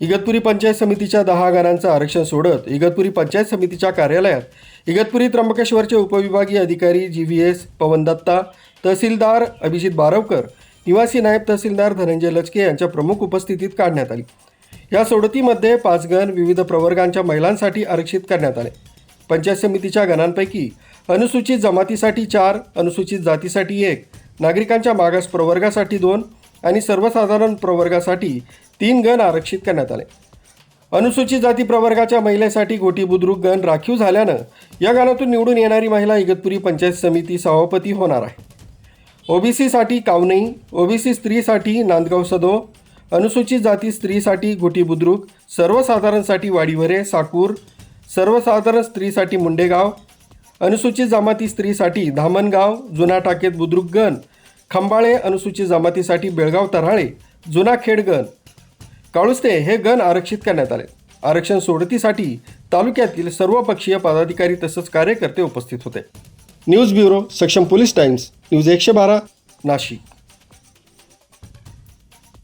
इगतपुरी पंचायत समितीच्या दहा गणांचं आरक्षण सोडत इगतपुरी पंचायत समितीच्या कार्यालयात इगतपुरी त्र्यंबकेश्वरचे उपविभागीय अधिकारी G V S Pawan Datta तहसीलदार अभिजित बारवकर निवासी नायब तहसीलदार धनंजय लचके यांच्या प्रमुख उपस्थितीत काढण्यात आली. या सोडतीमध्ये पाच गण विविध प्रवर्गांच्या महिलांसाठी आरक्षित करण्यात आले. पंचायत समितीच्या गणांपैकी अनुसूचित जमातीसाठी चार अनुसूचित जातीसाठी एक नागरिकांच्या मागास प्रवर्गासाठी दोन आणि सर्वसाधारण प्रवर्गासाठी तीन गण आरक्षित करण्यात आले. अनुसूचित जाती प्रवर्गाच्या महिलेसाठी गोटी बुद्रुक गण राखीव झाल्यानं या गणातून निवडून येणारी महिला इगतपुरी पंचायत समिती सभापती होणार आहे. ओबीसीसाठी कावनई ओबीसी स्त्रीसाठी नांदगाव सदो अनुसूचित जाती स्त्रीसाठी गोटी बुद्रुक सर्वसाधारणसाठी वाडीवरे साकूर सर्वसाधारण स्त्रीसाठी मुंडेगाव अनुसूचित जमाती स्त्रीसाठी धामणगाव जुना टाकेत बुद्रुक गण खंबाळे अनुसूचित जमातीसाठी बेळगाव तऱ्हाळे जुना खेडगण काळुस्ते हे गण आरक्षित करण्यात आले. आरक्षण सोडतीसाठी तालुक्यातील सर्वपक्षीय पदाधिकारी तसंच कार्यकर्ते उपस्थित होते. News bureau Saksham police times news एकशे बारा नाशिक.